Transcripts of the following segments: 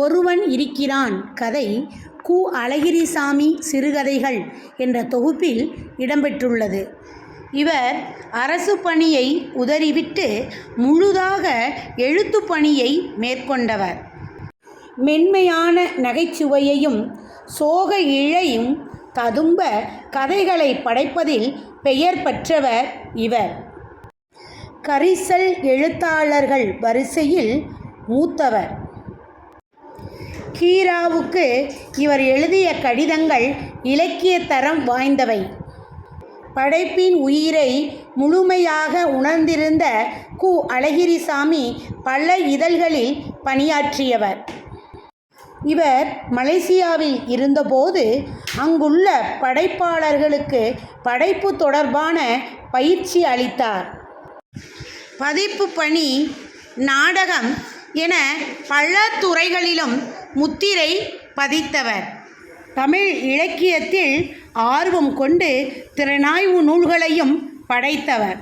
ஒருவன் இருக்கிறான். கதை கு. அழகிரிசாமி சிறுகதைகள் என்ற தொகுப்பில் இடம்பெற்றுள்ளது. இவர் அரசு பணியை உதறிவிட்டு முழுதாக எழுத்து பணியை மேற்கொண்டவர். மென்மையான நகைச்சுவையையும் சோக இழையும் ததும்ப கதைகளை படைப்பதில் பெயர் பெற்றவர் இவர். கரிசல் எழுத்தாளர்கள் வரிசையில் மூத்தவர். கீராவுக்கு இவர் எழுதிய கடிதங்கள் இலக்கிய தரம் வாய்ந்தவை. படைப்பின் உயிரை முழுமையாக உணர்ந்திருந்த கு. அழகிரிசாமி பல இதழ்களில் பணியாற்றியவர். இவர் மலேசியாவில் இருந்தபோது அங்குள்ள படைப்பாளர்களுக்கு படைப்பு தொடர்பான பயிற்சி அளித்தார். பதிப்பு பணி நாடகம் என பல துறைகளிலும் முத்திரை பதித்தவர். தமிழ் இலக்கியத்தில் ஆர்வம் கொண்டு திறனாய்வு நூல்களையும் படைத்தவர்.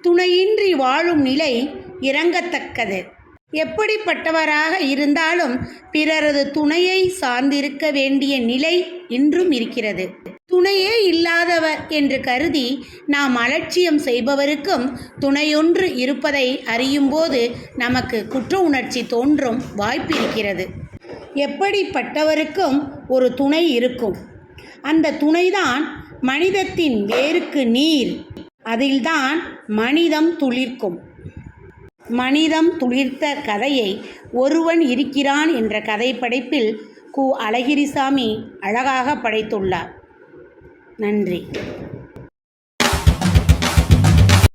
துணையின்றி வாழும் நிலை இறங்கத்தக்கது எப்படிப்பட்டவராக இருந்தாலும் பிறரது துணையை சார்ந்திருக்க வேண்டிய நிலை இன்றும் இருக்கிறது. துணையே இல்லாதவர் என்று கருதி நாம் அலட்சியம் செய்பவருக்கும் துணையொன்று இருப்பதை அறியும்போது நமக்கு குற்ற உணர்ச்சி தோன்றும் வாய்ப்பிருக்கிறது. எப்படிப்பட்டவருக்கும் ஒரு துணை இருக்கும். அந்த துணைதான் மனிதத்தின் வேருக்கு நீர். அதில்தான் மனிதம் துளிர்க்கும். மனிதம் துளிர்த்த கதையை ஒருவன் இருக்கிறான் என்ற கதை படைப்பில் கு. அழகிரிசாமி அழகாக படைத்துள்ளார். நன்றி.